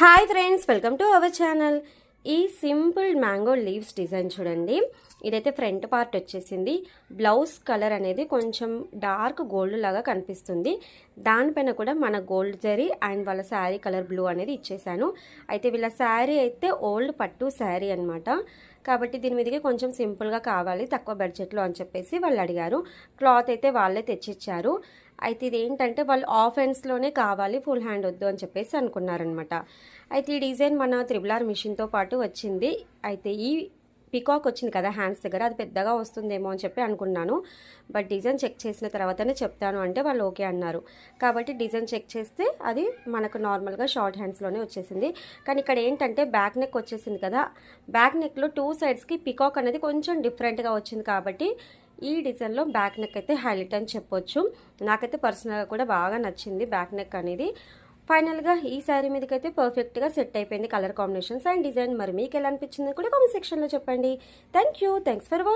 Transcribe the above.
Hi friends welcome to our channel. ఈ simple mango leaves design చూడండి. ఇదైతే front part వచ్చేసింది. బ్లౌజ్ కలర్ అనేది కొంచెం డార్క్ గోల్డ్ లాగా కనిపిస్తుంది. దానిపైన కూడా మన గోల్డ్ జరీ అండ్ వాళ్ళ శారీ కలర్ బ్లూ అనేది ఇచ్చేసాను. అయితే వీళ్ళ శారీ అయితే ఓల్డ్ పట్టు శారీ అనమాట కాబట్టి దీని మీదకి కొంచెం సింపుల్గా కావాలి తక్కువ బడ్జెట్లో అని చెప్పేసి వాళ్ళు అడిగారు. క్లాత్ అయితే వాళ్ళే తెచ్చిచ్చారు. అయితే ఇది ఏంటంటే వాళ్ళు ఆఫ్ హ్యాండ్స్లోనే కావాలి ఫుల్ హ్యాండ్ వద్దు అని చెప్పేసి అనుకున్నారనమాట అయితే ఈ డిజైన్ మన త్రిబులార్ మిషన్తో పాటు వచ్చింది. అయితే ఈ పికాక్ వచ్చింది కదా హ్యాండ్స్ దగ్గర అది పెద్దగా వస్తుందేమో అని చెప్పి అనుకున్నాను. బట్ డిజైన్ చెక్ చేసిన తర్వాతనే చెప్తాను అంటే వాళ్ళు ఓకే అన్నారు. కాబట్టి డిజైన్ చెక్ చేస్తే అది మనకు నార్మల్గా షార్ట్ హ్యాండ్స్లోనే వచ్చేసింది. కానీ ఇక్కడ ఏంటంటే బ్యాక్ నెక్ వచ్చేసింది కదా. బ్యాక్ నెక్లో టూ సైడ్స్కి పికాక్ అనేది కొంచెం డిఫరెంట్గా వచ్చింది కాబట్టి ఈ డిజైన్లో బ్యాక్ నెక్ అయితే హైలైట్ అని చెప్పొచ్చు. నాకైతే పర్సనల్గా కూడా బాగా నచ్చింది బ్యాక్ నెక్ అనేది. ఫైనల్గా ఈ శారీ మీదకైతే పర్ఫెక్ట్గా సెట్ అయిపోయింది కలర్ కాంబినేషన్స్ అండ్ డిజైన్ మరి మీకు ఎలా అనిపించింది కూడా కామెంట్ సెక్షన్లో చెప్పండి. Thank you thanks for